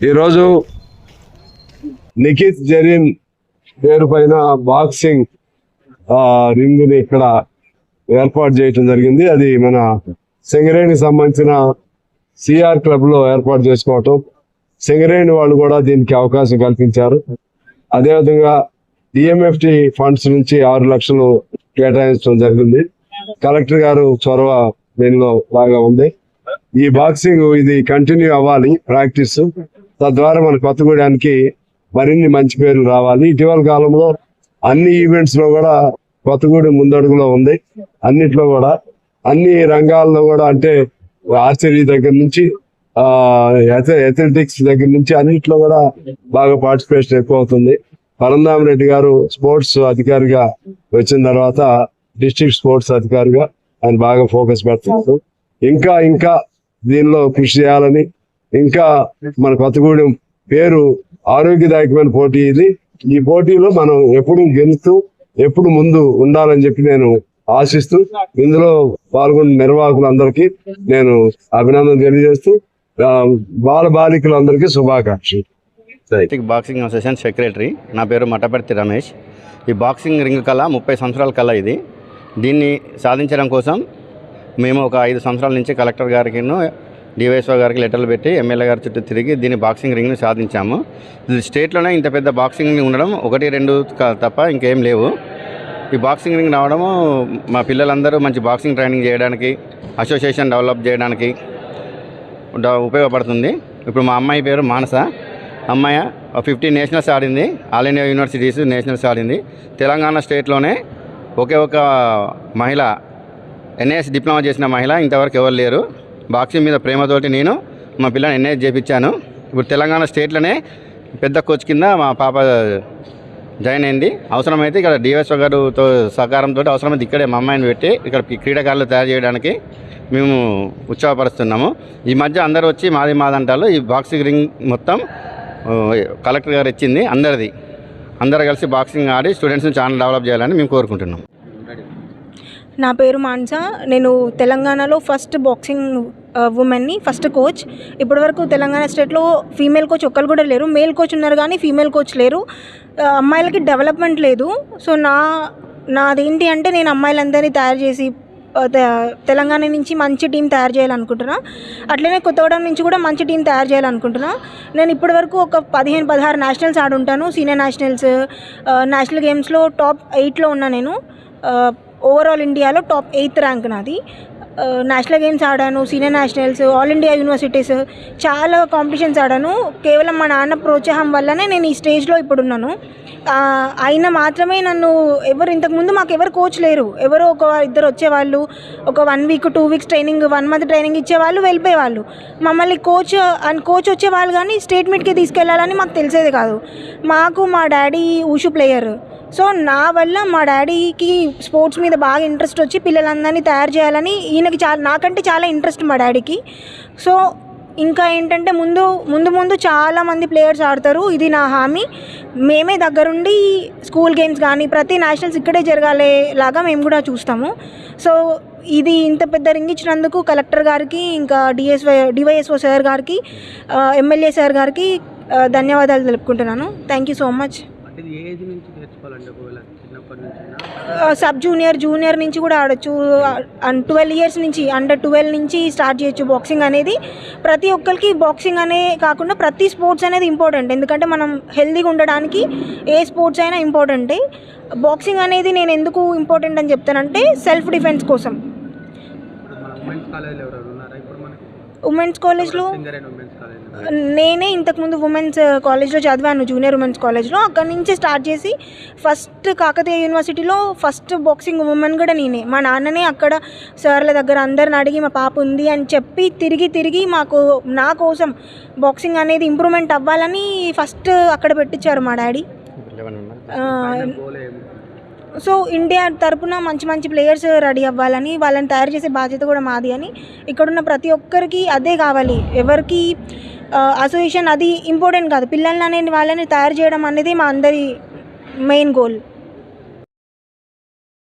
ఈరోజు నిఖిత్ జరీన్ పేరు పైన బాక్సింగ్ రింగ్ని ఇక్కడ ఏర్పాటు చేయటం జరిగింది. అది మన సింగరేణి సంబంధించిన సిఆర్ క్లబ్లో ఏర్పాటు చేసుకోవటం. సింగరేణి వాళ్ళు కూడా దీనికి అవకాశం కల్పించారు. అదేవిధంగా డిఎంఎఫ్టి ఫండ్స్ నుంచి ఆరు లక్షలు కేటాయించడం జరిగింది. కలెక్టర్ గారు చొరవ దీనిలో బాగా ఉంది. ఈ బాక్సింగ్ ఇది కంటిన్యూ అవ్వాలి ప్రాక్టీస్. తద్వారా మన కొత్తగూడానికి మరిన్ని మంచి పేర్లు రావాలి. ఇటీవల కాలంలో అన్ని ఈవెంట్స్లో కూడా కొత్తగూడెం ముందడుగులో ఉంది. అన్నిట్లో కూడా అన్ని రంగాల్లో కూడా అంటే ఆర్చరీ దగ్గర నుంచి ఆ అథ్లెటిక్స్ దగ్గర నుంచి అన్నిట్లో కూడా బాగా పార్టిసిపేషన్ ఎక్కువ అవుతుంది. పరంధామ్ రెడ్డి గారు స్పోర్ట్స్ అధికారిగా వచ్చిన తర్వాత డిస్ట్రిక్ట్ స్పోర్ట్స్ అధికారిగా ఆయన బాగా ఫోకస్ పెడుతున్నారు. ఇంకా ఇంకా దీనిలో కృషి చేయాలని ఇంకా మన కొత్తగూడెం పేరు ఆరోగ్యదాయకమైన పోటీ ఇది. ఈ పోటీలో మనం ఎప్పుడు గెలుస్తూ ఎప్పుడు ముందు ఉండాలని చెప్పి నేను ఆశిస్తూ ఇందులో పాల్గొన్న నిర్వాహకులందరికీ నేను అభినందన తెలియజేస్తూ బాల బాలికలందరికీ శుభాకాంక్షలు. బాక్సింగ్ అసోసియేషన్ సెక్రటరీ నా పేరు మటపర్తి రమేష్. ఈ బాక్సింగ్ రింగ్ కళ ముప్పై సంవత్సరాల కళ ఇది. దీన్ని సాధించడం కోసం మేము ఒక ఐదు సంవత్సరాల నుంచి కలెక్టర్ గారికి డివైఎస్ఓ గారికి లెటర్లు పెట్టి ఎమ్మెల్యే గారి చుట్టూ తిరిగి దీన్ని బాక్సింగ్ రింగ్ని సాధించాము. స్టేట్లోనే ఇంత పెద్ద బాక్సింగ్ రింగ్ ఉండడం ఒకటి రెండు తప్ప ఇంకేం లేవు. ఈ బాక్సింగ్ రింగ్ రావడము మా పిల్లలందరూ మంచి బాక్సింగ్ ట్రైనింగ్ చేయడానికి అసోసియేషన్ డెవలప్ చేయడానికి ఉపయోగపడుతుంది. ఇప్పుడు మా అమ్మాయి పేరు మానస. అమ్మాయి ఫిఫ్టీన్ నేషనల్స్ ఆడింది. ఆల్ ఇండియా యూనివర్సిటీస్ నేషనల్స్ ఆడింది. తెలంగాణ స్టేట్లోనే ఒకే ఒక మహిళ ఎన్ఏఎస్ డిప్లొమా చేసిన మహిళ ఇంతవరకు ఎవరు లేరు. బాక్సింగ్ మీద ప్రేమతోటి నేను మా పిల్లని ఎన్ఏఎస్ చేపించాను. ఇప్పుడు తెలంగాణ స్టేట్లోనే పెద్ద కోచ్ కింద మా పాప జాయిన్ అయింది. అవసరమైతే ఇక్కడ డిఎస్ఓ గారితో సహకారంతో అవసరమైతే ఇక్కడే మా అమ్మాయిని పెట్టి ఇక్కడ క్రీడాకారులు తయారు చేయడానికి మేము ఉత్సాహపరుస్తున్నాము. ఈ మధ్య అందరూ వచ్చి మాది మాదంటారు ఈ బాక్సింగ్ రింగ్ మొత్తం కలెక్టర్ గారు ఇచ్చింది అందరిది. అందరు కలిసి బాక్సింగ్ ఆడి స్టూడెంట్స్ని చాలా డెవలప్ చేయాలని మేము కోరుకుంటున్నాం. నా పేరు మాన్స. నేను తెలంగాణలో ఫస్ట్ బాక్సింగ్ ఉమెన్ని ఫస్ట్ కోచ్ ఇప్పటివరకు తెలంగాణ స్టేట్లో ఫీమేల్ కోచ్ ఒక్కరు కూడా లేరు. మేల్ కోచ్ ఉన్నారు కానీ ఫీమేల్ కోచ్ లేరు. అమ్మాయిలకి డెవలప్మెంట్ లేదు. సో నా నాదేంటి అంటే నేను అమ్మాయిలందరినీ తయారు చేసి తెలంగాణ నుంచి మంచి టీం తయారు చేయాలనుకుంటున్నా. అట్లనే కొత్తగూడెం నుంచి కూడా మంచి టీం తయారు చేయాలనుకుంటున్నా. నేను ఇప్పటివరకు ఒక పదిహేను పదహారు నేషనల్స్ ఆడుంటాను సీనియర్ నేషనల్స్ నేషనల్ గేమ్స్లో టాప్ ఎయిట్లో ఉన్నా నేను. ఓవరాల్ ఇండియాలో టాప్ ఎయిత్ ర్యాంక్ నాది. నేషనల్ గేమ్స్ ఆడాను senior nationals all India universities చాలా కాంపిటీషన్స్ ఆడాను. కేవలం మా నాన్న ప్రోత్సాహం వల్లనే నేను ఈ స్టేజ్లో ఇప్పుడున్నాను. ఆయన అయినా మాత్రమే నన్ను ఎవరు ఇంతకుముందు మాకు ఎవరు కోచ్ లేరు. ఎవరో ఒక ఇద్దరు వచ్చేవాళ్ళు ఒక one week two weeks training one month training ఇచ్చేవాళ్ళు వెళ్ళిపోయేవాళ్ళు. మమ్మల్ని కోచ్ అండ్ కోచ్ వచ్చేవాళ్ళు కానీ స్టేట్ మీట్కి తీసుకెళ్ళాలని మాకు తెలిసేది కాదు. మాకు మా డాడీ ఊషు ప్లేయర్ సో నా వల్ల మా డాడీకి స్పోర్ట్స్ మీద బాగా ఇంట్రెస్ట్ వచ్చి పిల్లలందరినీ తయారు చేయాలని ఈయనకి చాలా నాకంటే చాలా ఇంట్రెస్ట్ మా డాడీకి. సో ఇంకా ఏంటంటే ముందు ముందు ముందు చాలామంది ప్లేయర్స్ ఆడతారు. ఇది నా హామీ. మేమే దగ్గరుండి స్కూల్ గేమ్స్ కానీ ప్రతి నేషనల్స్ ఇక్కడే జరగాలే లాగా మేము కూడా చూస్తాము. సో ఇది ఇంత పెద్ద రింగ్ ఇచ్చినందుకు కలెక్టర్ గారికి ఇంకా డిఎస్వై డివైఎస్ఓ సార్ గారికి ఎమ్మెల్యే సార్ గారికి ధన్యవాదాలు తెలుపుకుంటున్నాను. Thank you so much. Sub junior junior నుంచి కూడా ఆడొచ్చు. అండ్ ట్వెల్వ్ ఇయర్స్ నుంచి అండర్ ట్వెల్వ్ నుంచి స్టార్ట్ చేయొచ్చు బాక్సింగ్ అనేది. ప్రతి ఒక్కరికి బాక్సింగ్ అనే కాకుండా ప్రతి స్పోర్ట్స్ అనేది ఇంపార్టెంట్. ఎందుకంటే మనం హెల్తీగా ఉండడానికి ఏ స్పోర్ట్స్ అయినా ఇంపార్టెంటే. బాక్సింగ్ అనేది నేను ఎందుకు ఇంపార్టెంట్ అని చెప్తానంటే సెల్ఫ్ డిఫెన్స్ కోసం. ఉమెన్స్ కాలేజ్లో నేనే ఇంతకుముందు ఉమెన్స్ కాలేజ్లో చదివాను జూనియర్ ఉమెన్స్ కాలేజ్లో అక్కడి నుంచి స్టార్ట్ చేసి ఫస్ట్ కాకతీయ యూనివర్సిటీలో ఫస్ట్ బాక్సింగ్ ఉమెన్ కూడా నేనే. మా నాన్ననే అక్కడ సార్ల దగ్గర అందరిని అడిగి మా పాప ఉంది అని చెప్పి తిరిగి తిరిగి మాకు నా కోసం బాక్సింగ్ అనేది ఇంప్రూవ్మెంట్ అవ్వాలని ఫస్ట్ అక్కడ పెట్టించారు మా డాడీ. సో ఇండియా తరపున మంచి మంచి ప్లేయర్స్ రెడీ అవ్వాలని వాళ్ళని తయారు చేసే బాధ్యత కూడా మాది అని ఇక్కడున్న ప్రతి ఒక్కరికి అదే కావాలి. ఎవరికి అసోసియేషన్ అది ఇంపార్టెంట్ కాదు. పిల్లల్ని అనే వాళ్ళని తయారు చేయడం అనేది మా అందరి మెయిన్ గోల్